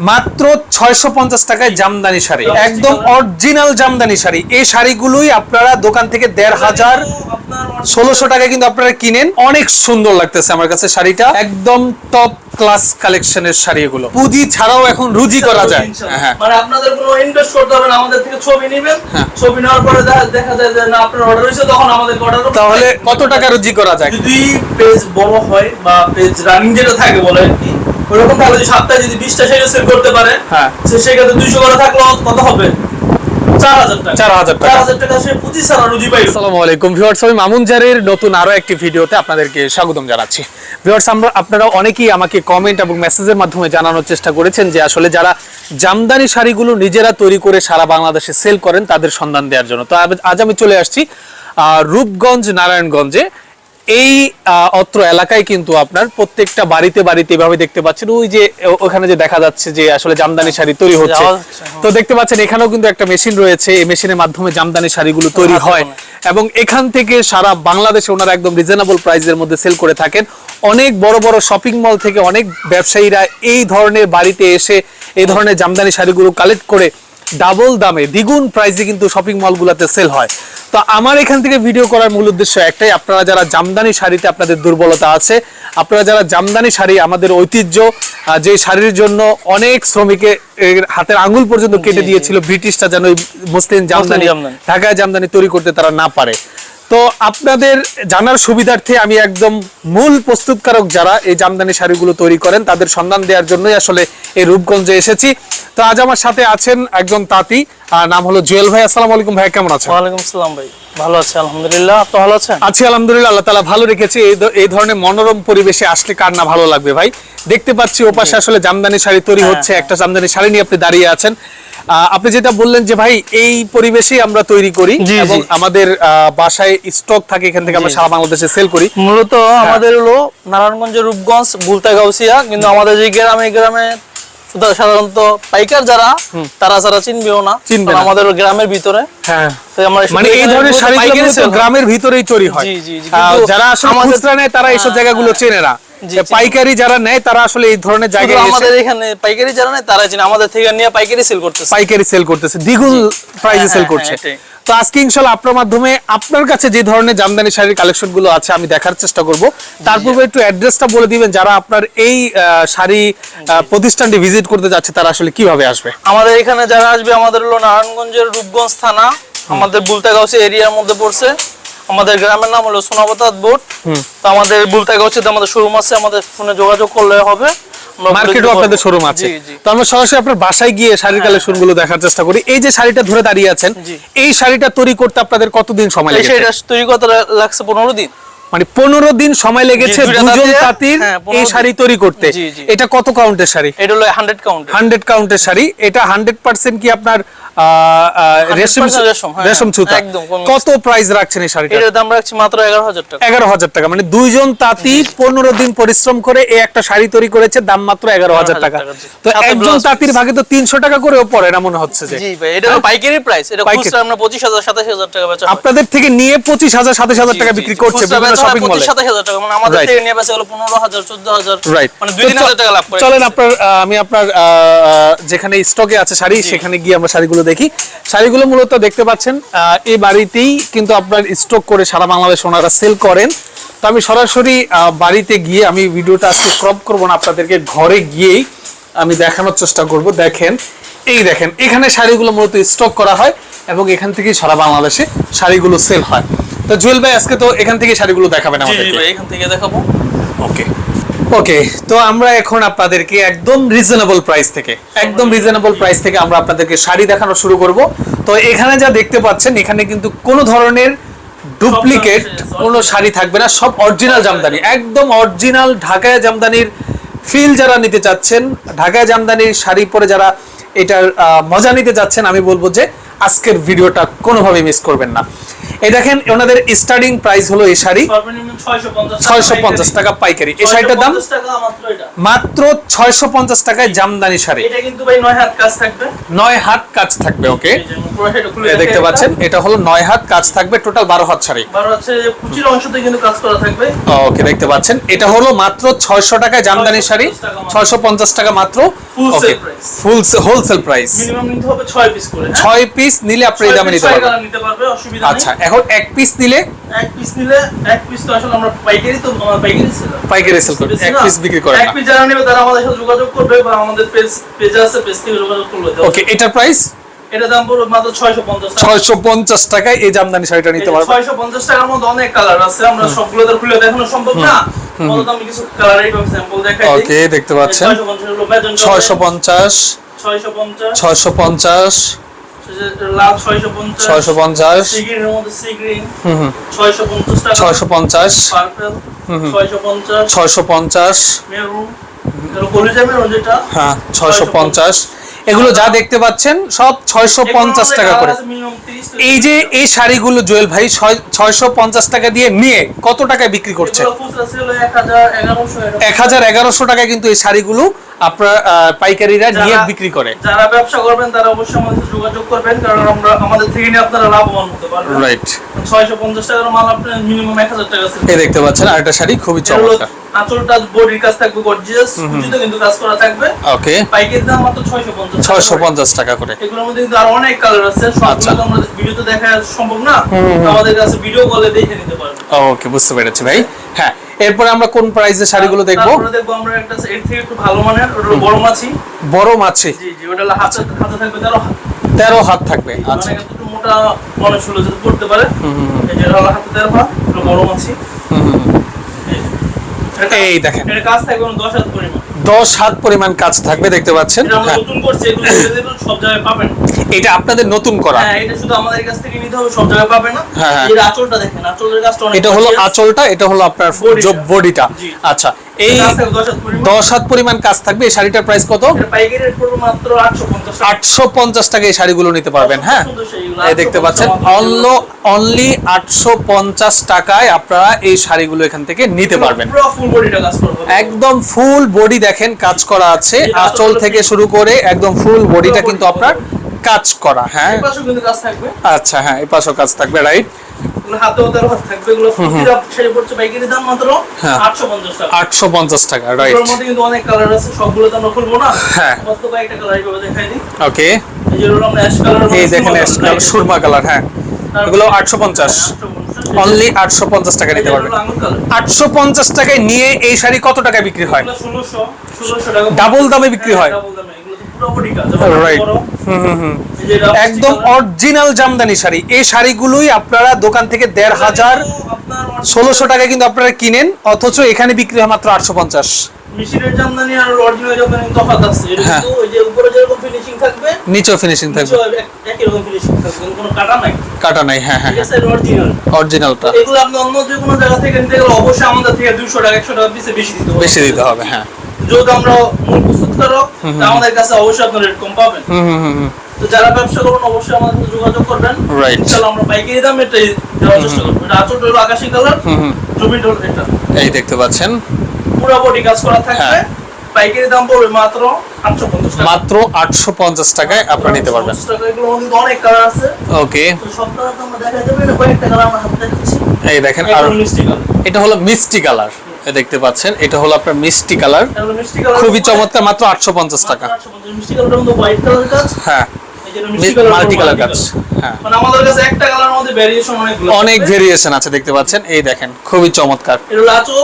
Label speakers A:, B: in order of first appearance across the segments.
A: মাত্র ছয়শো পঞ্চাশ টাকায় জামদানি শাড়ি। একদম অরিজিনাল জামদানি শাড়ি। এই শাড়িগুলোই আপনারা দোকান থেকে দেড় হাজার ষোলোশো টাকায় কিন্তু আপনারা কিনেন। অনেক সুন্দর লাগতেছে আমার কাছে শাড়িটা। একদম টপ ক্লাস কালেকশনের শাড়ি এগুলো পুঁজি ছাড়াও এখন রুজি করা যায়। হ্যাঁ।
B: মানে আপনাদের কোনো ইনভেস্ট করতে হবে না আমাদের থেকে ছবি নেবেন।
A: হ্যাঁ।
B: ছবি নেওয়ার পরে দেখা- দেখা যায় যে না আপনার অর্ডার হয়েছে তখন আমাদের অর্ডার
A: তাহলে কত টাকা রুজি করা যায়?
B: যদি পেজ বড় হয় বা পেজ রানিং যেটা থাকে বলে ওরকম তাহলে যদি সপ্তাহে যদি বিশটা সেটা সেল করতে পারে
A: হ্যাঁ।
B: সেক্ষেত্রে দুইশো করে থাকল কত হবে? চার হাজার টাকা।
A: 4,000 টাকা।
B: চার হাজার টাকা সে পুঁজি ছাড়া রুজি পাইবে
A: আসসালামু আলাইকুম। ভিউয়ার্স আমি মামুন জারের নতুন আরও একটি ভিডিওতে আপনাদেরকে স্বাগতম জানাচ্ছি। ভিউয়ার্স আমরা আপনারা অনেকেই আমাকে কমেন্ট এবং মেসেজের মাধ্যমে জানানোর চেষ্টা করেছেন যে আসলে যারা জামদানি শাড়িগুলো নিজেরা তৈরি করে সারা বাংলাদেশে সেল করেন তাদের সন্ধান দেওয়ার জন্য। তো আজ- আজ আমি চলে আসছি রূপগঞ্জ নারায়ণগঞ্জে। এই অত্র এলাকায় কিন্তু আপনার প্রত্যেকটা বাড়িতে বাড়িতে এভাবে দেখতে পাচ্ছেন। ওই যে ওখানে যে দেখা যাচ্ছে যে আসলে জামদানি শাড়ি তৈরি হচ্ছে।
B: যাওয়া যাচ্ছে, হ্যাঁ।
A: তো দেখতে পাচ্ছেন এখানেও কিন্তু একটা মেশিন রয়েছে। এই মেশিনের মাধ্যমে জামদানি শাড়িগুলো তৈরি হয়। এবং এখান থেকে সারা বাংলাদেশে ওনারা একদম রিজনেবল প্রাইসের মধ্যে সেল করে থাকেন। অনেক বড় বড় শপিং মল থেকে অনেক ব্যবসায়ীরা এই ধরনের বাড়িতে এসে এই ধরনের জামদানি শাড়িগুলো কালেক্ট করে ডাবল দামে দ্বিগুণ প্রাইসে কিন্তু শপিং মলগুলোতে সেল হয়। তো আমার এখান থেকে ভিডিও করার মূল উদ্দেশ্য একটাই আপনারা যারা জামদানি শাড়িতে আপনাদের দুর্বলতা আছে আপনারা যারা জামদানি শাড়ি আমাদের ঐতিহ্য যে শাড়ির জন্য অনেক শ্রমিকে হাতের আঙুল পর্যন্ত কেটে দিয়েছিল ব্রিটিশটা যেন মুসলিম জামদানি। ঢাকায় জামদানি তৈরি করতে তারা না পারে তো আপনাদের জানার সুবিধার্থে আমি একদম মূল প্রস্তুতকারক যারা এই জামদানি শাড়িগুলো তৈরি করেন, তাদের সন্ধান দেওয়ার জন্যই আসলে এই রূপগঞ্জে এসেছি। তো আজ আমার সাথে আছেন একজন তাঁতি নাম হলো জুয়েল ভাই। আসসালাম আলাইকুম ভাই, কেমন আছেন?
B: ওয়ালাইকুম আসসালাম ভাই। ভালো আছে আলহামদুলিল্লাহ। আপনি ভালো আছেন?
A: আছি আলহামদুলিল্লাহ আল্লাহ তালা ভালো রেখেছে। এই ধরনের মনোরম পরিবেশে আসলে কার না ভালো লাগবে ভাই? দেখতে পাচ্ছি ওপাশে আসলে জামদানি শাড়ি তৈরি
B: হ্যাঁ,
A: হচ্ছে একটা জামদানি শাড়ি নিয়ে আপনি দাঁড়িয়ে আছেন। আহ, আপনি যেটা বললেন যে ভাই এই পরিবেশেই আমরা তৈরি করি এবং আমাদের আহ, বাসায় স্টক থাকে এখান থেকে আমরা সারা বাংলাদেশে সেল করি।
B: মূলত আমাদের হলো নারায়ণগঞ্জের রূপগঞ্জ বুলতা গাউসিয়া কিন্তু আমাদের যে গ্রামে গ্রামে সাধারণত পাইকার যারা তারা যারা চিনবেও না
A: চিনবে
B: আমাদের গ্রামের ভিতরে
A: হ্যাঁ মানে এই ধরনের শাড়িগুলো। গ্রামের ভিতরেই চুরি হয় যারা আসলে খুচরা নেয় তারা এইসব
B: হ্যাঁ,
A: জায়গাগুলো
B: হ্যাঁ।
A: চেনে না। পাইকারি যারা নেয় তারা আসলে এই ধরনের জায়গায়
B: আমাদের এখানে পাইকারি যারা নেই তারা আমাদের থেকে নিয়ে পাইকারি সেল করতেছে।
A: পাইকারি সেল করতেছে। দ্বিগুণ প্রাইসে
B: হ্যাঁ,
A: সেল
B: হ্যাঁ,
A: করছে। তো আজকে ইনশাল্লাহ আপনার মাধ্যমে আপনার কাছে যে ধরনের জামদানি শাড়ির কালেকশনগুলো আছে আমি দেখার চেষ্টা করব। তার পূর্বে একটু অ্যাড্রেসটা বলে দিবেন যারা আপনার এই শাড়ি প্রতিষ্ঠানটি ভিজিট করতে যাচ্ছে তারা আসলে কীভাবে আসবে?
B: আমাদের এখানে যারা আসবে আমাদের হলো নারায়ণগঞ্জের রূপগঞ্জ থানা আমাদের বুলতাগাউসি এরিয়ার মধ্যে পড়ছে। আমাদের গ্রামের নাম হলো সোনাবতাত বোট। তো আমাদের বুলতাগাউসিতে আমাদের শোরুম আছে আমাদের ফোনে যোগাযোগ করলে হবে।
A: মার্কেটও আপনাদের শোরুম আছে। তো আমরা সরাসরি আপনার বাসায় গিয়ে শাড়ির কালেকশনগুলো দেখার চেষ্টা করি। এই যে শাড়িটা ধরে দাঁড়িয়ে আছেন এই শাড়িটা তৈরি করতে আপনাদের কতদিন সময় লেগেছে?
B: শাড়িটা তৈরি করতে লাগছে পনেরো দিন।
A: মানে পনেরো দিন সময় লেগেছে দুজন
B: তাঁতির, হ্যাঁ, 15
A: এই শাড়ি তৈরি করতে। এটা কত কাউন্টের শাড়ি?
B: এটা হলো হান্ড্রেড কাউন্ট
A: হান্ড্রেড কাউন্টের শাড়ি। এটা হান্ড্রেড পার্সেন্ট কি আপনার রেশম
B: রেশম, হ্যাঁ,
A: সুতা। কত প্রাইস রাখছেন এই শাড়িটা
B: এটার দাম রাখছি মাত্র এগারো হাজার টাকা।
A: এগারো হাজার টাকা মানে দুইজন তাঁতি পনেরো দিন পরিশ্রম করে এই একটা শাড়ি তৈরি করেছে দাম মাত্র
B: 11,000
A: টাকা। তো একজন তাঁতির ভাগে তো তিনশো টাকা করেও পড়ে না মনে হচ্ছে যে।
B: জি ভাই এটা পাইকারি প্রাইস এটা খুচরা আমরা পঁচিশ হাজার সাতাশ হাজার টাকা বেচা
A: আপনাদের থেকে নিয়ে পঁচিশ হাজার সাতাশ হাজার
B: জি,
A: টাকা বিক্রি করছে বিভিন্ন শপিং মলে
B: 25 27 হাজার টাকা মানে আমাদের থেকে নিয়ে বেচা হলো পনেরো হাজার চোদ্দ হাজার।
A: রাইট
B: মানে দুই তিন হাজার টাকা লাভ করে
A: চলেন আপনার আমি আপনার যেখানে স্টকে আছে শাড়ি সেখানে গিয়ে আমরা শাড়িগুলো দেখি। শাড়িগুলো মূলত দেখতে পাচ্ছেন এই বাড়িতেই কিন্তু আপনার স্টক করে সারা বাংলাদেশ ওনারা সেল করেন। তো আমি সরাসরি বাড়িতে গিয়ে আমি ভিডিওটা আজকে ক্রপ করব না আপনাদেরকে ঘরে গিয়েই আমি দেখানোর চেষ্টা করব। দেখেন এই দেখেন এখানে শাড়িগুলো মূলত স্টক করা হয় এবং এখান থেকেই সারা বাংলাদেশে শাড়িগুলো সেল হয়। তো জুয়েল ভাই আজকে তো এখান থেকে শাড়িগুলো দেখাবেন
B: ভাই এখান থেকে দেখাবো।
A: ওকে ওকে তো আমরা এখন আপনাদেরকে একদম রিজনেবল প্রাইস থেকে একদম রিজনেবল প্রাইস থেকে আমরা আপনাদেরকে শাড়ি দেখানো শুরু করব। তো এখানে যা দেখতে পাচ্ছেন এখানে কিন্তু কোনো ধরনের ডুপ্লিকেট কোনো শাড়ি থাকবে না সব অরিজিনাল জামদানি একদম অরিজিনাল ঢাকায় জামদানির ফিল যারা নিতে চাচ্ছেন ঢাকায় জামদানির শাড়ি পরে যারা এটার মজা নিতে যাচ্ছেন আমি বলব যে আজকের ভিডিওটা কোনোভাবেই মিস করবেন না। এই দেখেন ওনাদের স্টার্টিং প্রাইস হলো এই শাড়ি।
B: সর্বনিম্ন 650
A: ছয়শো পঞ্চাশ টাকা পাইকারি। এই শাড়িটার দাম?
B: মাত্র
A: ছয়শো পঞ্চাশ টাকায় জামদানি শাড়ি।
B: নয় হাত কাজ থাকবে।
A: ওকে? দেখতে পাচ্ছেন এটা হলো নয় হাত কাজ থাকবে টোটাল বারো হাত শাড়ি। ওকে দেখতে পাচ্ছেন এটা হলো মাত্র ছয়শো টাকায় জামদানি শাড়ি ছয়শো পঞ্চাশ টাকা মাত্র. ফুল হোলসেল প্রাইস
B: 6 পিস হ্যাঁ?
A: ছয় পিস নিলে আপনি এই দামে নিতে পারবেন। আচ্ছা এখন এক পিস নিলে?
B: এক পিস নিলে এক পিস তো আসলে আমরা পাইকারি তো আমরা পাইকারি সেল
A: পাইকারি সেল করেন এক পিস বিক্রি করেন
B: এক পিস যারা নেবে তারা আমাদের সাথে যোগাযোগ করবে বা আমাদের পেজ পেজ আছে পেজ থেকে যোগাযোগ করবে।
A: ওকে এটার প্রাইস
B: এটা দাম পড়বে মাত্র 650 টাকা।
A: ছয়শো পঞ্চাশ টাকায় এই জামদানি শাড়িটা নিতে
B: ছয়শো পঞ্চাশ টাকার মধ্যে অনেক কালার আছে আমরা সবগুলো তো খুলে দেখানো সম্ভব না। মূলত আমি কিছু কালার এইভাবে স্যাম্পল দেখাই
A: ওকে দেখতে পাচ্ছেন।
B: ছয়শো পঞ্চাশ হলো ম্যাজেন্টা
A: ছয়শো পঞ্চাশ
B: ছয়শো পঞ্চাশ।
A: ছয়শো পঞ্চাশ হ্যাঁ ছয়শো পঞ্চাশ। এগুলো যা দেখতে পাচ্ছেন সব ছয়শো পঞ্চাশ টাকা করে। এই যে এই শাড়িগুলো জুয়েল ভাই ছয়শো পঞ্চাশ টাকা দিয়ে নিয়ে কত টাকায় বিক্রি করছে? এক হাজার এগারোশো টাকায় কিন্তু এই শাড়িগুলো আপনার পাইকারিরা নিয়ে বিক্রি করে।
B: যারা ব্যবসা করবেন তারা অবশ্যই আমাদের যোগাযোগ করবেন কারণ আমরা আমাদের থেকে নিয়ে আপনারা লাভবান হতে পারবেন।
A: রাইট
B: ছয়শো পঞ্চাশ টাকার মাল আপনি মিনিমাম এক হাজার টাকা sell
A: এই দেখতে পাচ্ছেন আরেকটা শাড়ি খুবই চমৎকার।
B: আঁচলটা বডির কাজ থাকবে গর্জিয়াস কিন্তু কাজ করা থাকবে।
A: ওকে
B: পাইকের দাম মাত্র ছয়শো পঞ্চাশ
A: ছয়শো পঞ্চাশ টাকা করে।
B: এগুলোর মধ্যে কিন্তু আরও অনেক কালার আছে।
A: আচ্ছা।
B: সবগুলো তো আমরা ভিডিওতে দেখা সম্ভব না। আমাদের কাছে ভিডিও কলে দেখে নিতে পারবেন
A: ওকে বুঝতে পেরেছি ভাই। হ্যাঁ এরপরে আমরা কোন প্রাইসের শাড়িগুলো দেখব?
B: দেখব আমরা একটা এর থেকে একটু ভালো মানের ওটা বড় মাছি।
A: বড় মাছি।
B: জি জি ওটা হলো হাতে হাতে থাকবে তারও
A: তেরো হাত থাকবে আচ্ছা।
B: মানে একটু মোটা মনে ছিল যদি পড়তে পারে। এই যে হলো হাতে তেরো হাত বড় মাছি। এই
A: দেখেন।
B: এটা কাজ থাকবে কোনো দশ হাত পরিমাণ।
A: দশ হাত পরিমাণ কাজ থাকবে দেখতে পাচ্ছেন।
B: সব জায়গায় পাবেন।
A: এটা আপনাদের নতুন করা
B: হ্যাঁ এটা শুধু আমাদের কাছ থেকে নিতে হবে সব জায়গায় পাবে না
A: হ্যাঁ, হ্যাঁ।
B: এর আঁচলটা দেখেন আঁচলের কাজটা অনেক
A: এটা হলো। আঁচলটা এটা হলো আপনার
B: বডিটা।
A: বডিটা আচ্ছা এই
B: দশ হাত পরিমাণ।
A: কাজ থাকবে এই শাড়িটার প্রাইস কত
B: পাইকারি রেট পড়বে মাত্র 850 টাকা।
A: আটশো পঞ্চাশ টাকা এই শাড়িগুলো নিতে পারবেন হ্যাঁ এই দেখতে পাচ্ছেন অনলি আটশো পঞ্চাশ টাকায় আপনারা এই শাড়িগুলো এখান থেকে নিতে পারবেন
B: পুরো ফুল বডিটা কাজ করবে
A: একদম ফুল বডি দেখেন কাজ করা আছে আঁচল থেকে শুরু করে একদম ফুল বডিটা কিন্তু। আপনার কাজ করা হ্যাঁ? আচ্ছা হ্যাঁ এই পাশেও কাজ থাকবে রাইট হ্যাঁ।
B: 850 টাকা।
A: আটশো পঞ্চাশ টাকা রাইট
B: অনেক কালার আছে সবগুলো তো আমরা খুলবো না।
A: হ্যাঁ। ওকে
B: এই
A: দেখেন সুরমা কালার হ্যাঁ। এগুলো আটশো পঞ্চাশ। অনলি আটশো পঞ্চাশ টাকা নিতে পারবেন আটশো পঞ্চাশ টাকায় নিয়ে এই শাড়ি কত টাকা বিক্রি হয়?
B: এগুলো 1600 1600 টাকা।
A: ডাবল দামে বিক্রি হয় একদম অরিজিনাল জামদানি শাড়ি। এই শাড়িগুলোই আপনারা দোকান থেকে দেড় হাজার ষোলোশো টাকায় কিন্তু আপনারা কিনেন অথচ এখানে বিক্রি হয় মাত্র আটশো পঞ্চাশ।
B: মেশিনের জামদানি আর অরিজিনাল জামদানি তফাৎ আছে।
A: হ্যাঁ।
B: কিন্তু ওই যে উপরে যেরকম ফিনিশিং থাকবে
A: নিচেও ফিনিশিং থাকবে।
B: একই রকম ফিনিশিং থাকবে কোনো কাটা নাই।
A: কাটা নাই হ্যাঁ হ্যাঁ
B: অরিজিনাল
A: অরিজিনালটা
B: এগুলো আপনি অন্য যে কোনো জায়গা থেকে নিতে গেলে অবশ্যই আমাদের থেকে 200 টাকা 100 টাকা বেশি দিতে হবে।
A: বেশি দিতে হবে হ্যাঁ।
B: যেহেতু আমরা মূল প্রস্তুতকারক আমাদের কাছে অবশ্যই আপনার কম পাবেন। তো যারা ব্যবসা করবেন অবশ্যই আমাদের সাথে যোগাযোগ করবেন।
A: Right.
B: ইনশাআল্লাহ আমরা পাইকারি দামে এটা দেওয়ার চেষ্টা করব। এটা আঁচলটা হলো আকাশি কালার জমিটা হলো এটা।
A: এই দেখতে পাচ্ছেন।
B: পুরো বডি কাজ করা থাকবে।
A: হ্যাঁ।
B: পাইকারি দাম পড়বে মাত্র 850 টাকা।
A: মাত্র আটশো পঞ্চাশ টাকায় আপনারা নিতে পারবেন।
B: 850 মধ্যে অনেক কালার আছে।
A: ওকে।
B: তো সব কালার আমরা দেখা যাবে না কয়েকটা কালার আমরা হাতে দেখাচ্ছি।
A: এই দেখেন আর
B: মিষ্টি কালার।
A: এটা হলো মিষ্টি কালার। দেখতে পাচ্ছেন এটা হলো আপনার মিষ্টি কালার। খুবই চমৎকার মাত্র আটশো পঞ্চাশ টাকা। হ্যাঁ
B: এই এটা
A: মাল্টি কালার কাজ হ্যাঁ।
B: মানে আমাদের কাছে একটা কালারের মধ্যে ভেরিয়েশন অনেকগুলো
A: অনেক ভেরিয়েশন আছে দেখতে পাচ্ছেন। এই দেখেন খুবই চমৎকার।
B: এটা আঁচল।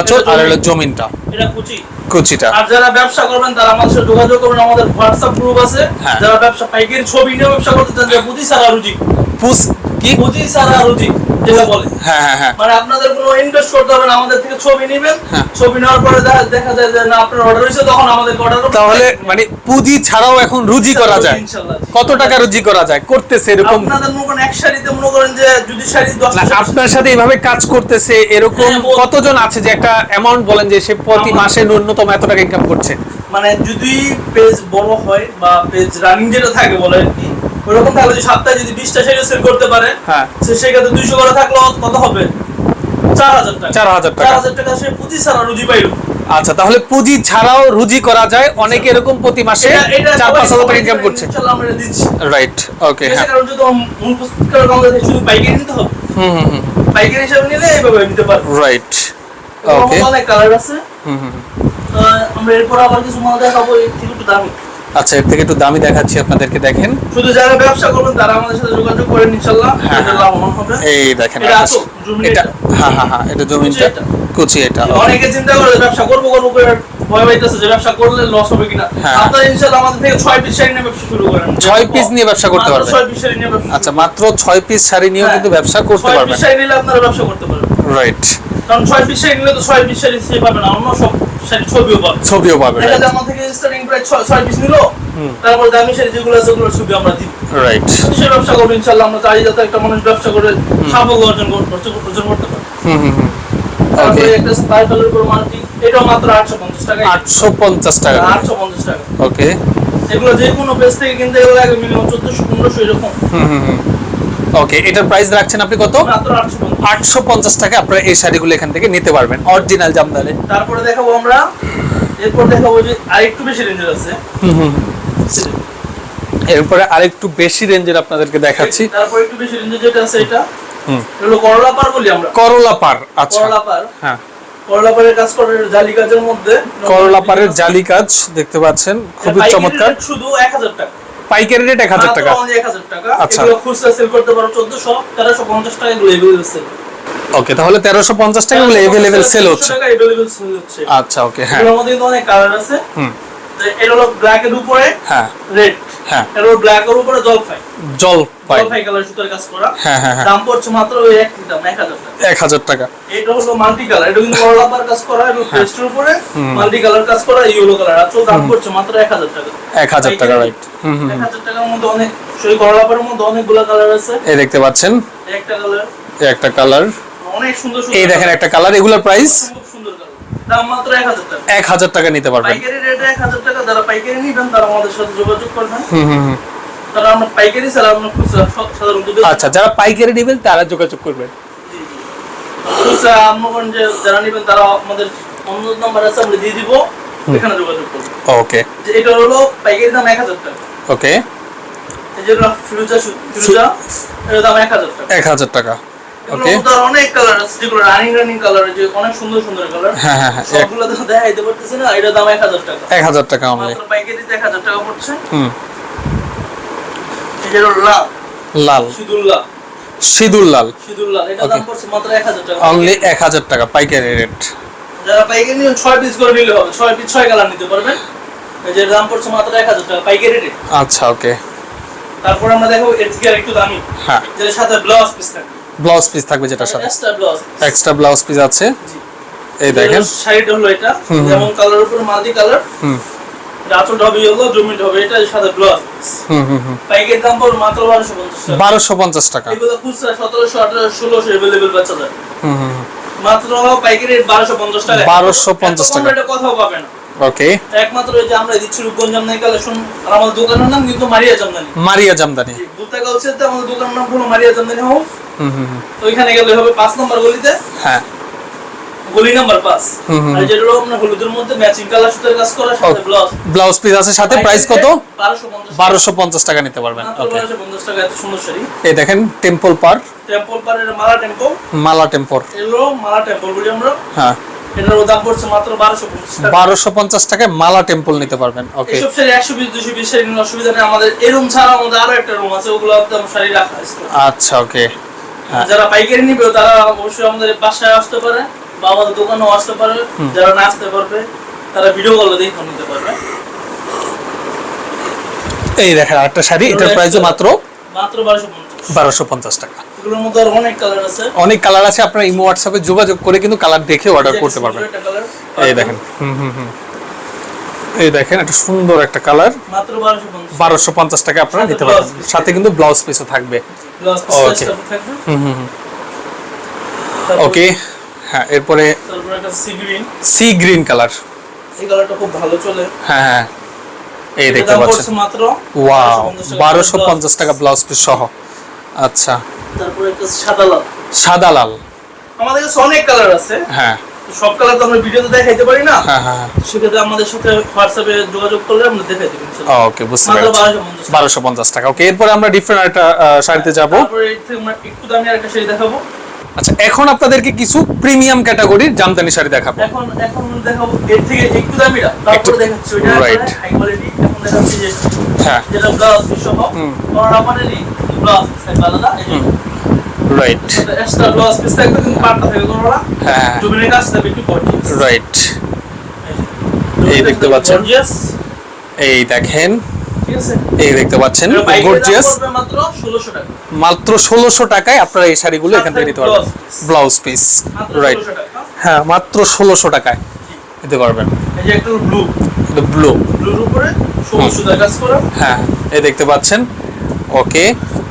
A: আচল আর হলো জমিনটা।
B: এটা কুচি।
A: কুচিটা।
B: আর যারা ব্যবসা করবেন তারা আমাদের সাথে যোগাযোগ করবেন। আমাদের হোয়াটসঅ্যাপ গ্রুপ আছে।
A: হ্যাঁ।
B: যারা ব্যবসা পাইকারি ছবি নিয়ে ব্যবসা করতে চান যে বুঝি সারা রুজি।
A: পুস কি?
B: বুঝি সারা রুজি। যেটা বলে।
A: হ্যাঁ হ্যাঁ হ্যাঁ।
B: মানে আপনাদের কোনো ইনভেস্ট করতে হবে না আমাদের থেকে ছবি নেবেন। ছবি নেওয়ার পরে দেখা- দেখা যায় যে না আপনার অর্ডার হয়েছে তখন আমাদের অর্ডার
A: তাহলে মানে পুঁজি ছাড়াও এখন রুজি করা যায়। কত টাকা রুজি করা যায়? করতেছে এরকম
B: আপনাদের মনে করেন এক শাড়িতে মনে করেন যে যদি শাড়ি দশ
A: না, আপনার সাথে এইভাবে কাজ করতেছে এরকম কতজন আছে যে একটা অ্যামাউন্ট বলেন যে সে প্রতি মাসে ন্যূনতম এত টাকা ইনকাম করছে?
B: মানে যদি পেজ বড় হয় বা পেজ রানিং যেটা থাকে বলে আর কি ওরকম থাকলে যদি সপ্তাহে যদি বিশটা শাড়ি সেল করতে পারে
A: হ্যাঁ।
B: সেক্ষেত্রে দুইশো করে থাকল কত হবে? চার হাজার টাকা।
A: চার হাজার টাকা।
B: চার হাজার টাকা সে পুঁজি ছাড়া রুজি পাইলো।
A: আচ্ছা তাহলে পুঁজি ছাড়াও রুজি করা যায়। অনেক এরকম প্রতি মাসে চার পাঁচ হাজার টাকা ইনকাম করছে।
B: ইনশাআল্লাহ আমরা দিচ্ছি।
A: রাইট ওকে হ্যাঁ।
B: কারণ যদি মূল পুস্তকের শুধু পাইকারি নিতে হবে।
A: হুম হুম হুম।
B: পাইকারি হিসাবে নিলে এইভাবে নিতে পারব।
A: রাইট ওকে
B: অনেক কালার আছে।
A: হুম হুম হুম।
B: আমরা এরপর আবার কিছু মাল দেখাবো একটু দামি
A: আচ্ছা এর থেকে একটু দামি দেখাচ্ছি আপনাদেরকে দেখেন
B: শুধু যারা ব্যবসা করবেন তারা আমাদের সাথে যোগাযোগ করেন ইনশাল্লাহ
A: হ্যাঁ, হ্যাঁ।
B: লাভবান হবে
A: এই দেখেন
B: এটা।
A: হ্যাঁ হ্যাঁ হ্যাঁ এটা জমিনটা
B: এটা।
A: কুচি এটা
B: অনেকে চিন্তা করে ব্যবসা করব করব করে ভয় পাইতেছে যে ব্যবসা করলে লস হবে কিনা
A: হ্যাঁ।
B: আপনারা ইনশাল্লাহ আমাদের থেকে ছয় পিস শাড়ি নিয়ে ব্যবসা শুরু করেন
A: ছয় piece নিয়ে ব্যবসা করতে পারবেন।
B: ছয় পিস শাড়ি নিয়ে
A: আচ্ছা মাত্র ছয় পিস শাড়ি
B: হ্যাঁ।
A: কিন্তু ব্যবসা করতে পারবেন
B: পিস শাড়ি নিলে আপনারা ব্যবসা করতে পারবেন
A: রাইট
B: কারণ ছয় পিস শাড়ি নিলে তো ছয় পিস শাড়ি সে পাবে না অন্য সব ছবিও পাবে। তারপর দামি শাড়ি যেগুলো আছে ওগুলোর ছবি আমরা
A: রাইট
B: সে ব্যবসা করবে ইনশাল্লাহ আমরা চাই যাতে একটা মানুষ ব্যবসা করে সাফল্য অর্জন করতে পারে।
A: হুম
B: এটাও মাত্র আটশো পঞ্চাশ টাকা।
A: আটশো পঞ্চাশ টাকা।
B: আটশো পঞ্চাশ টাকা।
A: ওকে
B: এগুলো যে কোনো পেজ থেকে কিনতে গেলে মিনিমাম চোদ্দশো পনেরোশো এরকম।
A: হুম হুম হুম। ওকে এটার প্রাইস রাখছেন আপনি কত?
B: আটশো পঞ্চাশ।
A: টাকা আপনারা এই শাড়িগুলো এখান থেকে নিতে পারবেন অরিজিনাল
B: তারপরে দেখাবো আমরা এরপর দেখাবো যে আরেকটু বেশি রেঞ্জের আছে।
A: এরপরে আরেকটু বেশি রেঞ্জের আপনাদেরকে দেখাচ্ছি।
B: তারপর একটু বেশি রেঞ্জের যেটা আছে এটা
A: হুম।
B: হলো করলা পার বলি আমরা।
A: করলা পার আচ্ছা।
B: করলা পার
A: হ্যাঁ।
B: কাজ করে জালি কাজের মধ্যে
A: করলা পারের জালি কাজ দেখতে পাচ্ছেন খুবই চমৎকার।
B: শুধু এক হাজার টাকা।
A: পাইকারি রেট এক হাজার টাকা।
B: মাত্র 1000 টাকা।
A: আচ্ছা।
B: এগুলো খুচরা সেল করতে পারো 1400 1350 টাকা এগুলো এভেলেবল সেল
A: ওকে তাহলে তেরোশো পঞ্চাশ টাকা এগুলো अवेलेबल সেল হচ্ছে।
B: টাকা এভেলেবল সেল হচ্ছে।
A: আচ্ছা ওকে হ্যাঁ।
B: এর মধ্যে কিন্তু অনেক কালার আছে।
A: হুম।
B: এর এটা হলো ব্ল্যাক এর উপরে
A: হ্যাঁ।
B: রেড
A: হ্যাঁ।
B: উপরে
A: জল পাই
B: জলপাই কালার সুতার কাজ করা।
A: হ্যাঁ হ্যাঁ হ্যাঁ।
B: দাম পড়ছে মাত্র দাম 1000 টাকা।
A: এক হাজার টাকা।
B: এটা হলো মাল্টি কালার এটা কিন্তু করলা কাজ করা এবং
A: হ্যাঁ।
B: পেস্টের উপরে মাল্টি কালার কাজ করা ইয়েলো কালার। আসল দাম পড়ছে মাত্র 1000 টাকা।
A: এক হাজার টাকা রাইট হুম হুম হুম।
B: 1000 টাকার মধ্যে অনেক সেই মধ্যে অনেকগুলো কালার আছে।
A: এই দেখতে পাচ্ছেন।
B: একটা কালার।
A: একটা কালার।
B: অনেক সুন্দর সুন্দর
A: এই দেখেন একটা কালার এগুলোর প্রাইস এক হাজার টাকা। নিতে পারবেন।
B: পাইকারি রেটে 1000 টাকা যারা পাইকারি নেবেন তারা আমাদের সাথে যোগাযোগ করবেন।
A: হুম হুম হুম।
B: তারা আমরা পাইকারি ছাড়া আমরা খুচরা সাধারণত
A: আচ্ছা যারা পাইকারি নেবেন তারা যোগাযোগ করবেন।
B: জি, জি। খুচরা আমগণ যারা নেবেন তারা আমাদের অন্য নাম্বার আছে আমরা দিয়ে দিব। এখানে যোগাযোগ করবেন।
A: ওকে।
B: এটা হলো পাইকারি দাম 1000 টাকা।
A: ওকে।
B: এই যে এর দাম 1000 টাকা।
A: এক হাজার টাকা। ওকে
B: অনেক কালার আছে যেগুলো রানিং রানিং কালার যে অনেক সুন্দর সুন্দর কালার
A: হ্যাঁ হ্যাঁ হ্যাঁ
B: সবগুলো তো দেখাইতে পারতেছি না এটা দাম 1000 টাকা।
A: এক হাজার টাকা অনলি
B: মাত্র পাইকারিতে 1000 টাকা পড়ছে।
A: হুম।
B: এই যে হলো লাল।
A: লাল।
B: সিদুল্লাহ
A: লাল।
B: এটা দাম পড়ছে মাত্র 1000 টাকা।
A: অনলি এক হাজার টাকা পাইকারি রেট
B: যারা পাইকারি নিয়ে ছয় পিস করে নিলে হবে। পিস ছয় কালার নিতে পারবেন। এই যে দাম পড়ছে মাত্র 1000 টাকা পাইকারি রেট
A: আচ্ছা ওকে
B: তারপর আমরা দেখো এর থেকে আরেকটু দামি।
A: হ্যাঁ।
B: যেটা সাথে ব্লাউজ পিস থাকে
A: ব্লাউজ পিস থাকবে যেটার সাথে
B: extra blouse
A: extra blouse piece আছে
B: জি।
A: এই দেখেন
B: শাড়িটা হলো এটা
A: হুম, হুম।
B: যেমন কালার উপরে মাল্টি কালার
A: হুম
B: আঁচল হবে হলো জমিট হবে এটা এর সাথে ব্লাউজ
A: হুম হুম হুম
B: পাইকারি দাম পড়বে মাত্র 1250 টাকা
A: বারোশো পঞ্চাশ টাকা
B: এগুলো খুচরা 1700 1800 1600 अवेलेबल বেচা যায়
A: হুম হুম
B: মাত্র পাইকারি রেট 1250 টাকা
A: 1250 টাকা।
B: এটা কোথাও পাবে না
A: ওকে
B: একমাত্র এই যে আমরা দিচ্ছি রূপগঞ্জ জামদানি কালেকশন আর আমাদের দোকানের নাম কিন্তু মারিয়া জামদানি।
A: মারিয়া জামদানি।
B: বুলতা আমাদের দোকানের নাম মারিয়া জামদানি হাউস
A: হুম হুম
B: তো ওইখানে গেলে হবে পাঁচ নম্বর গলিতে।
A: হ্যাঁ।
B: গলি নাম্বার পাঁচ।
A: হুম, হুম,
B: আর যেটা হলো আপনার হলুদের মধ্যে ম্যাচিং কালার সুতার কাজ করা সাথে ব্লাউজ
A: ব্লাউজ পিস আছে সাথে প্রাইস কত?
B: বারোশো পঞ্চাশ
A: বারোশো পঞ্চাশ টাকা নিতে পারবেন। ওকে
B: বারোশো পঞ্চাশ টাকা এত সুন্দর শাড়ি।
A: এই দেখেন টেম্পল পার।
B: টেম্পল পারের মালা টেম্পল
A: মালা টেম্পর
B: এগুলো মালা টেম্পল বলি আমরা।
A: হ্যাঁ।
B: এটার দাম পড়ছে মাত্র বারোশো পঞ্চাশ টাকা।
A: বারোশো পঞ্চাশ টাকায় মালা টেম্পল নিতে পারবেন ওকে।
B: এইসব শাড়ি একশো বিশ দুশো বিশ শাড়ি নিলে অসুবিধা নেই। আমাদের এই রুম ছাড়া আমাদের আরও একটা রুম আছে ওগুলো একদম শাড়ি রাখা আছে।
A: আচ্ছা ওকে।
B: যারা পাইকারি নিবে তারা অবশ্যই আমাদের বাসায় আসতে পারে বা আমাদের দোকানেও আসতে পারে। যারা না আসতে পারবে তারা ভিডিও কলে দেখে নিতে পারবে।
A: এই দেখেন আরেকটা শাড়ি এটার প্রাইসও মাত্র
B: মাত্র
A: টাকা।
B: এগুলোর মধ্যে আর অনেক কালার আছে।
A: অনেক কালার আছে আপনারা ইমো হোয়াটসঅ্যাপে যোগাযোগ করে কিন্তু কালার দেখে অর্ডার করতে পারবেন। এই দেখেন হুম হুম হুম। এই দেখেন একটা সুন্দর একটা কালার
B: মাত্র বারোশো পঞ্চাশ।
A: বারোশো পঞ্চাশ টাকা আপনারা নিতে পারবেন। সাথে কিন্তু ব্লাউজ পিসও থাকবে।
B: ব্লাউজ পিস থাকবে।
A: হুম হুম হুম। ওকে হ্যাঁ এরপরে
B: তারপর একটা sea green
A: sea green colour
B: এই কালারটা খুব ভালো চলে।
A: হ্যাঁ হ্যাঁ। এই দেখতে পাচ্ছেন।
B: মাত্র
A: ওয়াও
B: 1250
A: বারোশো পঞ্চাশ টাকা ব্লাউজ পিস সহ। আচ্ছা।
B: তারপরে একটা সাদা লাল।
A: সাদা লাল।
B: আমাদের কাছে অনেক কালার আছে।
A: হ্যাঁ।
B: সব কালার তো আমরা ভিডিওতে দেখাইতে পারি না।
A: হ্যাঁ হ্যাঁ হ্যাঁ।
B: সেক্ষেত্রে আমাদের সাথে হোয়াটসঅ্যাপে যোগাযোগ করলে আমরা দেখাই দেবো
A: ওকে বুঝতে
B: মাত্র
A: পেরেছি।
B: বারোশো পঞ্চাশ টাকা।
A: ওকে এরপরে আমরা ডিফারেন্ট একটা শাড়িতে যাব।
B: একটু দামি আরেকটা শাড়ি দেখাবো।
A: আচ্ছা এখন আপনাদেরকে কিছু প্রিমিয়াম ক্যাটাগরির জামদানি শাড়ি দেখাবো।
B: এখন এখন দেখাবো এর থেকে একটু দামিটা। তারপরে দেখাচ্ছি
A: right.
B: হাই কোয়ালিটি এখন দেখাচ্ছি যে
A: হ্যাঁ।
B: যেটা ব্লাউজ সহ আমাদেরই
A: রাইট
B: এক্সট্রা ব্লাউজ পিস থাকবে কিন্তু পাটটা থাকে ওরা।
A: হ্যাঁ।
B: জমিনের কাজ থাকবে একটু গর্জিয়াস
A: রাইট এই দেখতে পাচ্ছেন।
B: গর্জিয়াস
A: এই দেখেন। এই দেখতে পাচ্ছেন। গর্জিয়াস
B: মাত্র 1600
A: ষোলোশো টাকায় আপনারা এই শাড়িগুলো এখান থেকে নিতে পারবেন। ব্লাউজ পিস রাইট হ্যাঁ? মাত্র ষোলোশো টাকায় নিতে পারবেন।
B: ব্লু
A: ব্লু
B: ব্লুর উপরে
A: হ্যাঁ এই দেখতে পাচ্ছেন। ওকে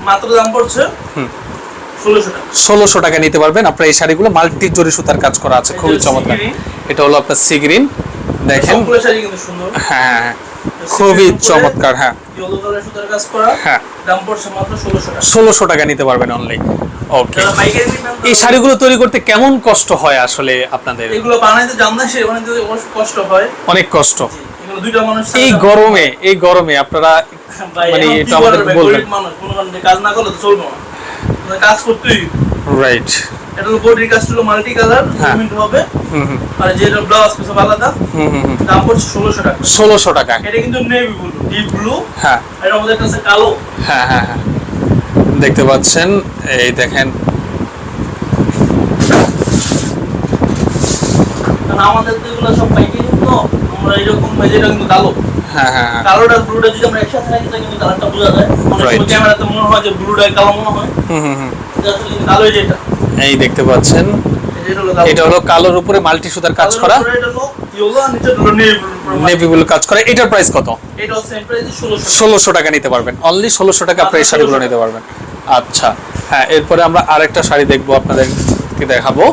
B: মাত্র দাম পড়ছে
A: হুম।
B: 1600 টাকা।
A: ষোলোশো টাকা নিতে পারবেন। আপনার এই শাড়িগুলো মাল্টি জরি সুতার কাজ করা আছে। খুবই চমৎকার। এটা হলো আপনার সি গ্রিন দেখেন
B: সুন্দর।
A: হ্যাঁ হ্যাঁ, খুবই চমৎকার হ্যাঁ। হ্যাঁ।
B: দাম পড়ছে মাত্র 1600 টাকা।
A: ষোলোশো টাকা নিতে পারবেন অনলি ওকে এই শাড়িগুলো তৈরি করতে কেমন কষ্ট হয় আসলে আপনাদের?
B: এগুলো বানাইতে জাননা সে কষ্ট হয়।
A: অনেক কষ্ট। এই গরমে এই গরমে আপনারা মানে এটা আমাদের? বলবেন।
B: মানুষ কোনো কারণে কাজ না করলে তো চলবে না। মানে কাজ করতেই
A: রাইট
B: এটা বডির কাজ হলো মাল্টি কালার
A: হ্যাঁ।
B: সিমেন্ট হবে। আর যেটা ব্লাউজ পিস আলাদা দাম পড়ছে ষোলোশো টাকা।
A: ষোলোশো টাকা।
B: এটা কিন্তু নেভি ব্লু ডিপ ব্লু
A: হ্যাঁ।
B: মধ্যে একটা আছে কালো।
A: হ্যাঁ হ্যাঁ হ্যাঁ। দেখতে পাচ্ছেন এই দেখেন।
B: আমাদের তো এগুলো সব পাইকারি তো আমরা এরকম যেটা কিন্তু কালো।
A: হ্যাঁ হ্যাঁ হ্যাঁ।
B: কালোটা ব্লুটা যদি আমরা একসাথে রাখি তাহলে কিন্তু কালারটা বোঝা যায়। অনেক ক্যামেরাতে মনে হয় যে ব্লুটা কালো মনে হয়।
A: হুম হুম হুম।
B: এটা আসলে কিন্তু কালো যেটা
A: এই দেখতে পাচ্ছেন।
B: এটা হলো
A: কালোর উপরে মাল্টি সুতার কাজ করা।
B: কালোর উপরে এটা হলো ইয়েলো আর নিচে হলো নেভি ব্লু
A: কাজ করা। এটার প্রাইস কত?
B: ষোলোশো
A: টাকা। নিতে পারবেন। অনলি ষোলোশো টাকা আপনার এই শাড়িগুলো নিতে পারবেন। আচ্ছা। হ্যাঁ এরপরে আমরা আরেকটা শাড়ি দেখব আপনাদেরকে দেখাবো।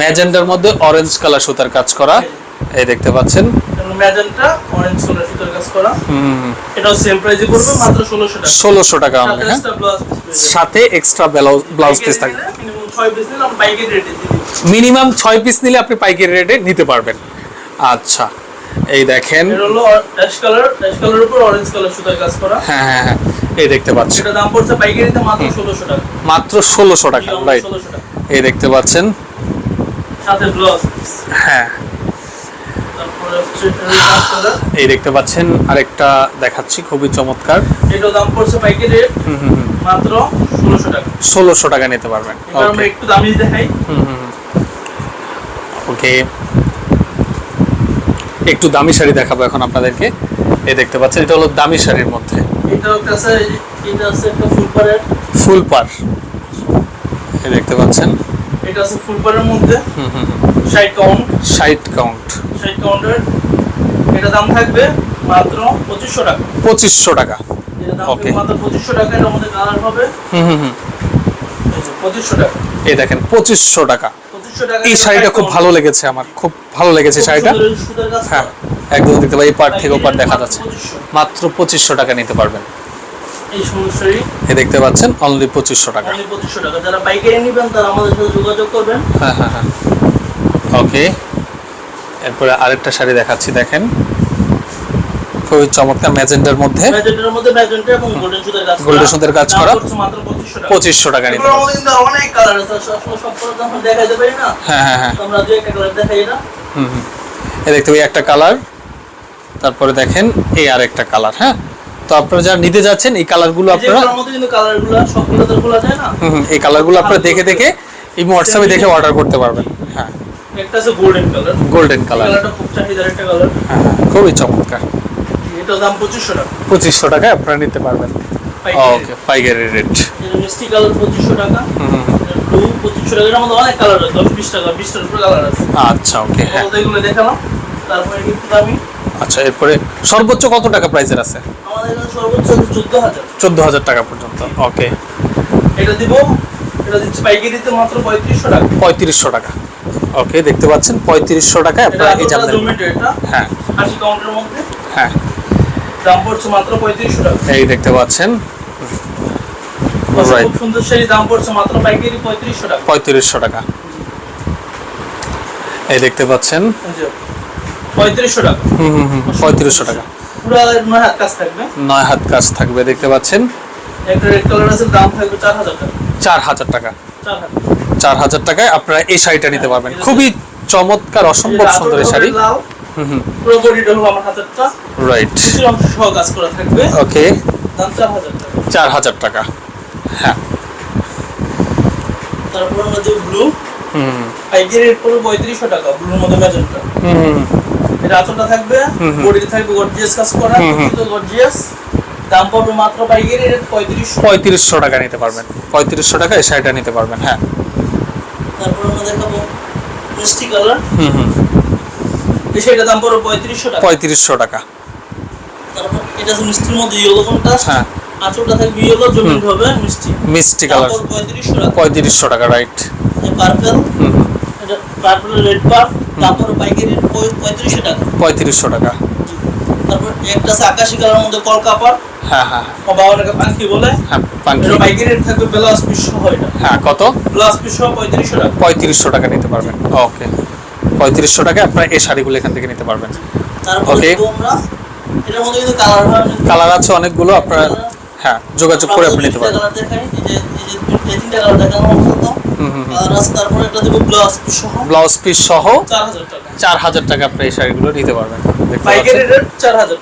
A: ম্যাজেন্ডার মধ্যে অরেঞ্জ কালার সুতার কাজ করা। এই দেখতে পাচ্ছেন।
B: ম্যাজেন্টা অরেঞ্জ কালার সুতার কাজ করা।
A: হুম।
B: এটাও সেম প্রাইসে পড়বে মাত্র ষোলোশো টাকা।
A: টাকা অনলি হ্যাঁ। সাথে এক্সট্রা ব্লাউজ ব্লাউজ পিস থাকবে।
B: মিনিমাম ছয় পিস নিলে
A: আপনি পাইকারি রেটে নিতে পারবেন। আচ্ছা এই দেখেন।
B: এটা হলো অ্যাশ কালার অ্যাশ কালার উপর অরেঞ্জ কালার সুতার কাজ করা।
A: হ্যাঁ হ্যাঁ হ্যাঁ এই দেখতে পাচ্ছেন
B: দাম পড়ছে পাইকারিতে মাত্র টাকা।
A: মাত্র টাকা রাইট এই দেখতে পাচ্ছেন।
B: সাথে ব্লাউজ
A: হ্যাঁ
B: তারপরে হচ্ছে অ্যাশ কালার
A: এই দেখতে পাচ্ছেন আরেকটা দেখাচ্ছি খুবই চমৎকার।
B: এটাও দাম পড়ছে পাইকারি মাত্র ষোলোশো টাকা।
A: ষোলোশো টাকা নিতে পারবেন।
B: আমরা একটু দামি দেখাই।
A: ওকে একটু দামি শাড়ি দেখাবো এখন আপনাদেরকে। এই দেখতে পাচ্ছেন এটা হলো দামি শাড়ির মধ্যে।
B: এটা আছে এটা আছে একটা ফুল পাড়ের।
A: ফুল পার এই দেখতে পাচ্ছেন।
B: এটা আছে ফুল পাড়ের মধ্যে।
A: হুম হুম
B: ষাট কাউন্ট
A: ষাট কাউন্ট
B: ষাট কাউন্টের এটা দাম থাকবে মাত্র পঁচিশশো টাকা।
A: পঁচিশশো টাকা।
B: এটা দাম
A: Okay.
B: থাকবে মাত্র পঁচিশশো টাকা এটার মধ্যে কালার হবে
A: হুম হুম হুম।
B: পঁচিশশো টাকা।
A: এই দেখেন পঁচিশশো টাকা। এই শাড়িটা খুব ভালো লেগেছে আমার খুব ভালো লেগেছে শাড়িটা। হ্যাঁ একদম দেখতে পাই পার থেকে ওপার দেখা যাচ্ছে। মাত্র পঁচিশশো টাকা নিতে পারবেন।
B: এই
A: এই দেখতে পাচ্ছেন অনলি পঁচিশশো টাকা।
B: পঁচিশশো টাকা। যারা পাইকারি নেবেন তারা আমাদের সাথে যোগাযোগ করবেন।
A: হ্যাঁ হ্যাঁ হ্যাঁ। ওকে এরপরে আরেকটা শাড়ি দেখাচ্ছি দেখেন। খুবই চমৎকার ম্যাজেন্ডার মধ্যে।
B: গোল্ডেন সুতার কাজ করা। পঁচিশশো টাকা।
A: নিতে হ্যাঁ হ্যাঁ হ্যাঁ।
B: একটা
A: হুম হুম। এই দেখতে পাই একটা কালার তারপরে দেখেন এই আরেকটা কালার হ্যাঁ? তো আপনারা যারা নিতে যাচ্ছেন এই কালারগুলো আপনারা এই কালারগুলো আপনারা দেখে দেখে এই হোয়াটসঅ্যাপে দেখে অর্ডার করতে পারবেন।
B: একটা আছে গোল্ডেন কালার
A: গোল্ডেন কালার
B: কালারটা খুব চাহিদার একটা কালার
A: হ্যাঁ হ্যাঁ, খুবই চমৎকার।
B: এটার দাম পঁচিশশো টাকা।
A: পঁচিশশো টাকায় আপনারা নিতে পারবেন। ওকে পাইকারি রেট
B: মিষ্টি কালার পঁচিশশো টাকা। ব্লু পঁচিশশো টাকা। এর অনেক কালার আছে দশ বিশ টাকা। বিশটার উপরে কালার আছে।
A: আচ্ছা ওকে হ্যাঁ।
B: এগুলো দেখালাম। তারপরে দামি।
A: আচ্ছা এরপরে সর্বোচ্চ কত টাকা প্রাইসের আছে?
B: আমাদের এখানে সর্বোচ্চ চোদ্দ হাজার
A: চোদ্দ হাজার টাকা পর্যন্ত ওকে
B: এটা দিব এটা দিচ্ছি পাইকারিতে মাত্র পঁয়ত্রিশশো টাকা।
A: পঁয়ত্রিশশো টাকা। ওকে দেখতে পাচ্ছেন পঁয়ত্রিশশো টাকায়
B: এটা
A: আপনারা এই জামদানি। হ্যাঁ। হ্যাঁ।
B: দাম পড়ছে মাত্র পঁয়ত্রিশশো টাকা।
A: এই দেখতে পাচ্ছেন।
B: আচ্ছা, খুব সুন্দর সেই দাম পড়ছে মাত্র পাইকারি পঁয়ত্রিশশো টাকা।
A: পঁয়ত্রিশশো টাকা। এই দেখতে পাচ্ছেন।
B: পঁয়ত্রিশশো টাকা।
A: হুম হুম হুম পঁয়ত্রিশশো টাকা।
B: পুরো নয় হাত কাজ থাকবে।
A: নয় হাত কাজ থাকবে দেখতে পাচ্ছেন।
B: একটা রেড কালার আছে দাম থাকবে চার হাজার টাকা।
A: চার হাজার টাকা।
B: চার হাজার।
A: চার হাজার টাকায় আপনারা এই শাড়িটা নিতে পারবেন। খুবই চমৎকার অসম্ভব সুন্দর এই শাড়ি। রাইট ওকে
B: চার হাজার টাকা।
A: হ্যাঁ।
B: তারপর ব্লু
A: হুম।
B: পঁয়ত্রিশশো টাকা ব্লুর মধ্যে ম্যাজেন্টা
A: হুম হুম।
B: এটা আঁচলটা থাকবে। বডিতে থাকবে গর্জিয়াস কাজ করা। কিন্তু গর্জিয়াস দাম পড়বে মাত্র পাইকারি রেট পঁয়ত্রিশশো
A: পঁয়ত্রিশশো টাকা নিতে পারবেন। পঁয়ত্রিশশো টাকা এই শাড়িটা নিতে পারবেন হ্যাঁ।
B: তারপর আমরা দেখাবো মিষ্টি কালার।
A: হুম হুম।
B: শাড়িটার দাম পড়বে পঁয়ত্রিশশো টাকা।
A: পঁয়ত্রিশশো টাকা।
B: তারপর এটা মিষ্টির মধ্যে ইয়েলো কন্ট্রাস্ট
A: হ্যাঁ।
B: আঁচলটা থাকবে ইয়েলো জমিন হবে মিষ্টি।
A: মিষ্টি কালার।
B: পঁয়ত্রিশশো টাকা।
A: পঁয়ত্রিশশো টাকা রাইট
B: পার্পেল
A: হুম
B: এটা পার্পেল রেড পার্প পড়বে পাইকারি পঁয়ত্রিশশো টাকা।
A: পঁয়ত্রিশশো টাকা।
B: তারপর একটা আছে আকাশি কালার মধ্যে কলকাপার।
A: হ্যাঁ হ্যাঁ।
B: ও বাবা বলে?
A: হ্যাঁ পানকি
B: এটা রেট থাকবে ব্লাউজ পিস সহ এটা
A: হ্যাঁ কত?
B: ব্লাউজ পিস সহ পঁয়ত্রিশশো টাকা।
A: পঁয়ত্রিশশো টাকা নিতে পারবেন। ওকে। পঁয়ত্রিশশো টাকায় আপনারা এই শাড়িগুলো এখান থেকে নিতে পারবেন।
B: কালার হয়
A: আছে অনেকগুলো আপনারা হ্যাঁ যোগাযোগ করে আপনি নিতে পারবেন।
B: ব্লাউজ পিস সহ। চার হাজার টাকা।
A: টাকা আপনি এই শাড়িগুলো নিতে পারবেন।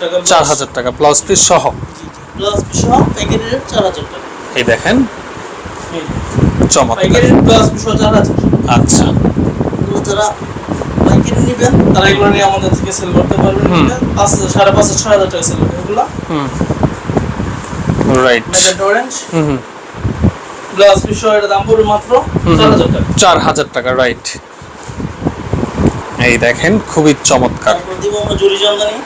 B: টাকা
A: চার হাজার টাকা ব্লাউজ পিস সহ।
B: ব্লাউজ সহ পাইকারি চার হাজার টাকা।
A: এই দেখেন।
B: সহ চার হাজার
A: আচ্ছা।
B: এগুলো যারা পাইকারি নেবেন তারা এগুলো নিয়ে আমাদের থেকে সেল করতে পারবেন। পাঁচ হাজার সাড়ে পাঁচ হাজার ছয় হাজার টাকা সেল করবে এগুলো
A: hmm. Right
B: magenta orange
A: hmm
B: piece এটা দাম পড়বে মাত্র চার হাজার টাকা।
A: চার হাজার টাকা রাইট এই দেখেন খুবই চমৎকার।
B: তারপর দিব আমরা জরি জামদানি।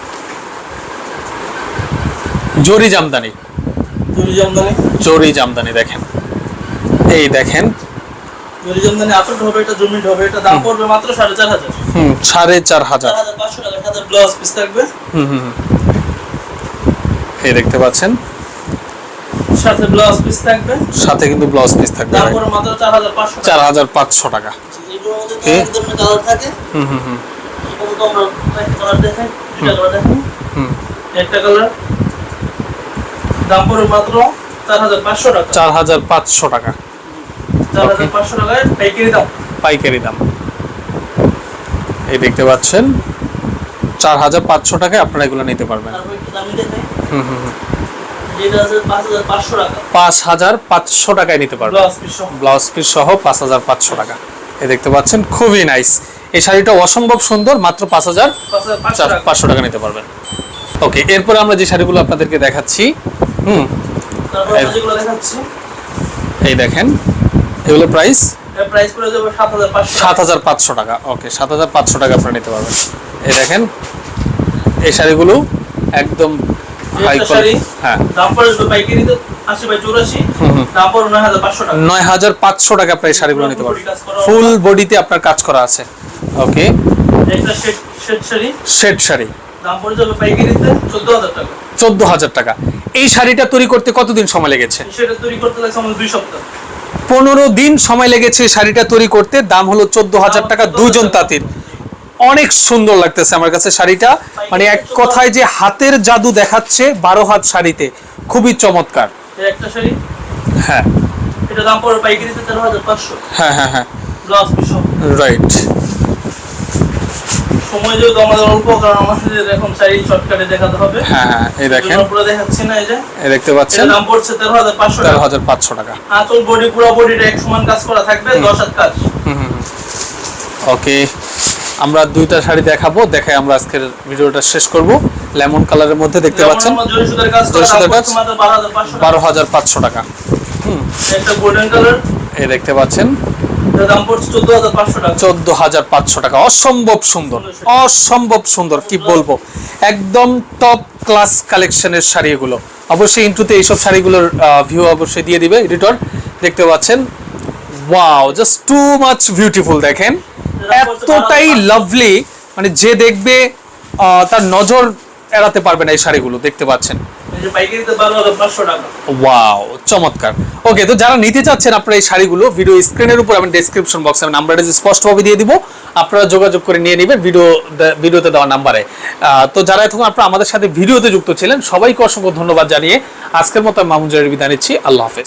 A: জরি জামদানি।
B: জরি জামদানি?
A: জরি জামদানি দেখেন। এই দেখেন।
B: জরি জামদানি আতর হবে এটা জমি হবে এটা দাম পড়বে মাত্র সাড়ে চার হাজার।
A: হুম
B: টাকা সাথে ব্লাউজ পিস থাকবে।
A: হুম হুম। এই দেখতে পাচ্ছেন।
B: সাথে ব্লাউজ পিস থাকবে।
A: সাথে কিন্তু ব্লাউজ পিস থাকবে।
B: পড়বে মাত্র টাকা। এগুলোর মধ্যে ধরনের কালার থাকে।
A: হুম হুম হুম।
B: কালার দুটা কালার দেখাই।
A: হুম
B: একটা কালার দাম পড়বে মাত্র চার হাজার পাঁচশো টাকা।
A: চার হাজার পাঁচশো টাকা।
B: চার হাজার পাঁচশো টাকায় পাইকারি দাম।
A: পাইকারি দাম। এই দেখতে পাচ্ছেন চার হাজার পাঁচশো টাকায় আপনারা এগুলো নিতে পারবেন। হুম হুম হুম।
B: পাঁচ হাজার পাঁচশো
A: টাকায় নিতে পারবেন।
B: ব্লাউজ পিস সহ।
A: পাঁচ হাজার পাঁচশো টাকা। এই দেখতে পাচ্ছেন খুবই নাইস। এই শাড়িটা অসম্ভব সুন্দর মাত্র পাঁচ হাজার
B: পাঁচশো টাকা
A: নিতে পারবেন। ওকে এরপরে আমরা যে শাড়িগুলো আপনাদেরকে দেখাচ্ছি হুম। এই দেখেন এগুলো প্রাইস
B: সাত হাজার পাঁচশো
A: টাকা। ওকে সাত হাজার পাঁচশো টাকা আপনারা নিতে পারবেন। এই দেখেন এই শাড়িগুলো একদম হাই কোয়ালিটি। হ্যাঁ।
B: দাম পড়বে নয় হাজার পাঁচশো টাকা।
A: নয় হাজার পাঁচশো টাকা আপনার শাড়িগুলো নিতে পারবেন। ফুল বডিতে আপনার কাজ করা আছে। ওকে
B: শেড শাড়ি দাম পড়ে যাবে পাইকারিতে চোদ্দ হাজার টাকা।
A: চোদ্দ হাজার টাকা। এই শাড়িটা তৈরি করতে কতদিন সময় লেগেছে? পনেরো দিন সময় লেগেছে শাড়িটা তৈরি করতে। দাম হলো চোদ্দ হাজার টাকা দুজন তাঁতির। অনেক সুন্দর লাগতেছে আমার কাছে শাড়িটা। মানে এক কথায় যে হাতের জাদু দেখাচ্ছে বারো হাত শাড়িতে। খুবই চমৎকার।
B: একটা শাড়ি।
A: হ্যাঁ।
B: এটা দাম পড়বে পাইকারিতে তেরো হাজার পাঁচশো।
A: হ্যাঁ হ্যাঁ হ্যাঁ।
B: সহ।
A: রাইট
B: সময় যেহেতু আমাদের অল্প কারণ আমাদের এখন শাড়ি শর্টকাটে দেখাতে হবে।
A: হ্যাঁ হ্যাঁ এই দেখেন।
B: পুরো দেখাচ্ছি না এই যে।
A: এই দেখতে পাচ্ছেন?
B: দাম পড়ছে তেরো হাজার পাঁচশো
A: তেরো
B: টাকা
A: হাজার পাঁচশো টাকা।
B: আঁচল বডি পুরো বডিটা এক সমান কাজ করা থাকবে দশ হাত কাজ।
A: ওকে আমরা দুইটা শাড়ি দেখাবো দেখাই আমরা আজকের ভিডিওটা শেষ করব। লেমন কালারের মধ্যে দেখতে পাচ্ছেন?
B: বারো হাজার পাঁচশো টাকা। কালার
A: এই দেখতে পাচ্ছেন?
B: চোদ্দ হাজার পাঁচশো টাকা।
A: অসম্ভব সুন্দর। অসম্ভব সুন্দর কি বলব? একদম টপ ক্লাস কালেকশনের শাড়ি এগুলো অবশ্যই ইন্টুতে এইসব শাড়িগুলোর ভিউ অবশ্যই দিয়ে দিবে এডিটর দেখতে পাচ্ছেন? Wow just too much beautiful দেখেন। এতটাই লাভলি মানে যে দেখবে তার নজর এড়াতে পারবে না এই শাড়িগুলো দেখতে পাচ্ছেন। ওয়াও চমৎকার। ওকে তো যারা নিতে চাচ্ছেন আপনারা এই শাড়িগুলো ভিডিও স্ক্রিনের উপর আমি ডেসক্রিপশন বক্সে আমি নাম্বারটা স্পষ্টভাবে দিয়ে দিব। আপনারা যোগাযোগ করে নিয়ে নেবেন ভিডিও ভিডিওতে দেওয়া নাম্বারে তো যারা এখন আপনারা আমাদের সাথে ভিডিওতে যুক্ত ছিলেন সবাইকে অসংখ্য ধন্যবাদ জানিয়ে আজকের মতো জয়ের বিদায় নিচ্ছি। আল্লাহ হাফেজ।